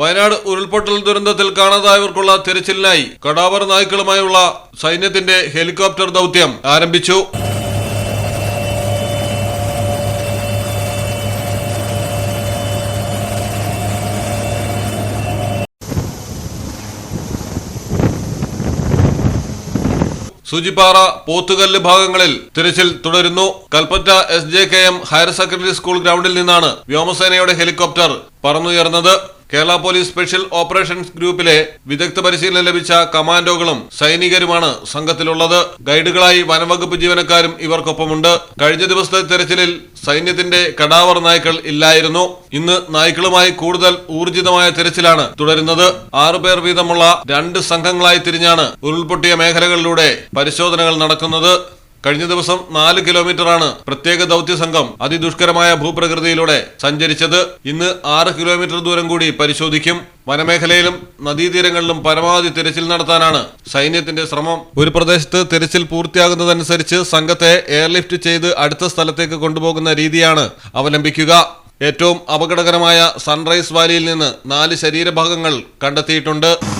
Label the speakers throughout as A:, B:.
A: വയനാട് ഉരുൾപൊട്ടൽ ദുരന്തത്തിൽ കാണാതായവർക്കുള്ള തിരച്ചിലിനായി കടാവർ നായ്ക്കളുമായുള്ള സൈന്യത്തിന്റെ ഹെലികോപ്റ്റർ ദൗത്യം ആരംഭിച്ചു. സൂചിപ്പാറ പോത്തുകല്ല് ഭാഗങ്ങളിൽ തിരച്ചിൽ തുടരുന്നു. Kalpetta S J K M higher secondary school ഗ്രൗണ്ടിൽ നിന്നാണ് വ്യോമസേനയുടെ ഹെലികോപ്റ്റർ പറന്നുയർന്നത്. കേരള പോലീസ് സ്പെഷ്യൽ ഓപ്പറേഷൻസ് ഗ്രൂപ്പിലെ വിദഗ്ധ പരിശീലനം ലഭിച്ച കമാൻഡോകളും സൈനികരുമാണ് സംഘത്തിലുള്ളത്. ഗൈഡുകളായി വനവകുപ്പ് ജീവനക്കാരും ഇവർക്കൊപ്പമുണ്ട്. കഴിഞ്ഞ ദിവസത്തെ തെരച്ചിലിൽ സൈന്യത്തിന്റെ കടാവർ നായ്ക്കൾ ഇല്ലായിരുന്നു. ഇന്ന് നായ്ക്കളുമായി കൂടുതൽ ഊർജിതമായ തെരച്ചിലാണ് തുടരുന്നത്. ആറുപേർ വീതമുള്ള രണ്ട് സംഘങ്ങളായി തിരിഞ്ഞാണ് ഉരുൾപൊട്ടിയ മേഖലകളിലൂടെ പരിശോധനകൾ നടക്കുന്നത്. കഴിഞ്ഞ ദിവസം നാല് കിലോമീറ്ററാണ് പ്രത്യേക ദൗത്യ സംഘം അതിദുഷ്കരമായ ഭൂപ്രകൃതിയിലൂടെ സഞ്ചരിച്ചത്. ഇന്ന് ആറ് കിലോമീറ്റർ ദൂരം കൂടി പരിശോധിക്കും. വനമേഖലയിലും നദീതീരങ്ങളിലും പരമാവധി തിരച്ചിൽ നടത്താനാണ് സൈന്യത്തിന്റെ ശ്രമം. ഒരു പ്രദേശത്ത് തിരച്ചിൽ പൂർത്തിയാകുന്നതനുസരിച്ച് സംഘത്തെ എയർലിഫ്റ്റ് ചെയ്ത് അടുത്ത സ്ഥലത്തേക്ക് കൊണ്ടുപോകുന്ന രീതിയാണ് അവലംബിക്കുക. ഏറ്റവും അപകടകരമായ സൺറൈസ് വാലിയിൽ നിന്ന് നാല് ശരീരഭാഗങ്ങൾ കണ്ടെത്തിയിട്ടുണ്ട്.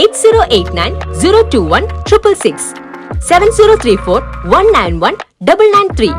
B: 8089 021 triple six seven zero three four one nine one double nine three.